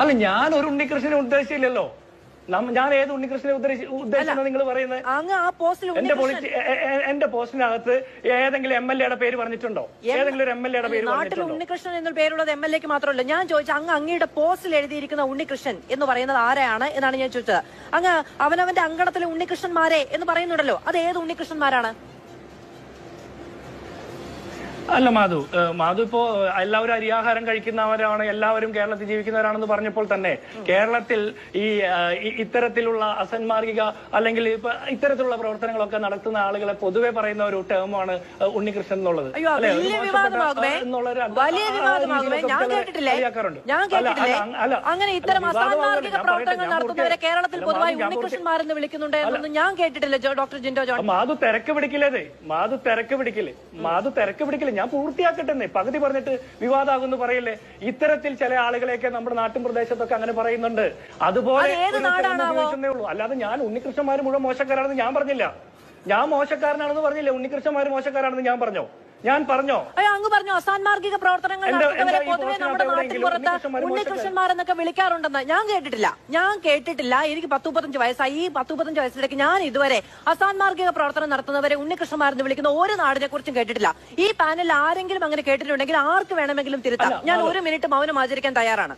അല്ല ഞാൻ ഒരു ഉണ്ണികൃഷ്ണനെ ഉദ്ദേശിച്ചില്ലല്ലോ. ഞാൻ ഏത് ഉണ്ണികൃഷ്ണനെ ഉദ്ദേശിച്ചാണ് നിങ്ങൾ പറയുന്നത് എന്റെ പോളിറ്റി എന്റെ പോസ്റ്റിനകത്ത് ഏതെങ്കിലും എം എൽ എയുടെ പേര് പറഞ്ഞിട്ടുണ്ടോ? ഏതെങ്കിലും ഒരു എം എൽ എയുടെ പേര് നാട്ടിൽ ഉണ്ണികൃഷ്ണൻ എന്ന പേരുള്ളത് എം എൽ എക്ക് മാത്രമല്ല. ഞാൻ ചോദിച്ച അങ്ങ് അങ്ങയുടെ പോസ്റ്റിൽ എഴുതിയിരിക്കുന്ന ഉണ്ണികൃഷ്ണൻ എന്ന് പറയുന്നത് ആരാണ് എന്നാണ് ഞാൻ ചോദിച്ചത്. അങ്ങ് അവനവന്റെ അങ്കണത്തിലെ ഉണ്ണികൃഷ്ണന്മാരെ എന്ന് പറയുന്നുണ്ടല്ലോ. അത് ഏത് ഉണ്ണികൃഷ്ണന്മാരാണ്? അല്ല മാധു. മാധു ഇപ്പോ എല്ലാവരും അരിയാഹാരം കഴിക്കുന്നവരാണ് എല്ലാവരും കേരളത്തിൽ ജീവിക്കുന്നവരാണെന്ന് പറഞ്ഞപ്പോൾ തന്നെ കേരളത്തിൽ ഈ ഇത്തരത്തിലുള്ള അസന്മാർഗിക അല്ലെങ്കിൽ ഇപ്പൊ ഇത്തരത്തിലുള്ള പ്രവർത്തനങ്ങളൊക്കെ നടത്തുന്ന ആളുകളെ പൊതുവെ പറയുന്ന ഒരു ടേമാണ് ഉണ്ണികൃഷ്ണൻ എന്നുള്ളത്. അങ്ങനെ ഇത്തരം അല്ല, അസാന്മാർഗിക പ്രവർത്തനങ്ങൾ നടത്തുന്നവരെ കേരളത്തിൽ പൊതുവായി ഞാൻ പൂർത്തി- ഉണ്ണികൃഷ്ണന്മാരെന്ന് വിളിക്കുന്നുണ്ട് എന്നൊന്നും ഞാൻ കേട്ടിട്ടില്ല ഡോക്ടർ ജിൻഡോ ജോൺ. മാധു തിരക്ക് പിടിക്കില്ലേ മാധു തിരക്ക് പിടിക്കില്ലേ? മാധു തിരക്ക് പിടിക്കില്ലേ? ഞാൻ പൂർത്തിയാക്കട്ടെ പകുതി പറഞ്ഞിട്ട് വിവാദമാകുന്നു പറയല്ലേ? ഇത്തരത്തിൽ ചില ആളുകളെയൊക്കെ നമ്മുടെ നാട്ടും പ്രദേശത്തൊക്കെ അങ്ങനെ പറയുന്നുണ്ട്. അതുപോലെ അല്ലാതെ ഞാൻ ഉണ്ണികൃഷ്ണന്മാർ മുഴുവൻ മോശക്കാരാണെന്ന് ഞാൻ പറഞ്ഞില്ല. ഞാൻ മോശക്കാരനാണെന്ന് പറഞ്ഞില്ലേ? ഉണ്ണികൃഷ്ണന്മാർ മോശക്കാരാണെന്ന് ഞാൻ പറഞ്ഞോ? ഞാൻ പറഞ്ഞോ? അങ്ങ് പറഞ്ഞോ. അസാൻമാർഗിക പ്രവർത്തനങ്ങൾ നടത്തുന്നവരെ പൊതുവെ നമ്മുടെ നാട്ടിൽ പുറത്ത് ഉണ്ണികൃഷ്ണന്മാരെ ഉണ്ണികൃഷ്ണന്മാരെന്നൊക്കെ വിളിക്കാറുണ്ടെന്ന് ഞാൻ കേട്ടിട്ടില്ല. ഞാൻ കേട്ടിട്ടില്ല. എനിക്ക് പത്ത് മുപ്പത്തഞ്ച് വയസ്സായി. ഈ പത്ത് മുപ്പത്തഞ്ച് വയസ്സിലേക്ക് ഞാൻ ഇതുവരെ അസാൻമാർഗിക പ്രവർത്തനം നടത്തുന്നവരെ ഉണ്ണികൃഷ്ണന്മാരെന്ന് വിളിക്കുന്ന ഒരു നാടിനെ കുറിച്ചും കേട്ടിട്ടില്ല. ഈ പാനലിൽ ആരെങ്കിലും അങ്ങനെ കേട്ടിട്ടുണ്ടെങ്കിൽ ആർക്ക് വേണമെങ്കിലും തിരുത്താം. ഞാൻ ഒരു മിനിറ്റ് മൗനം ആചരിക്കാൻ തയ്യാറാണ്.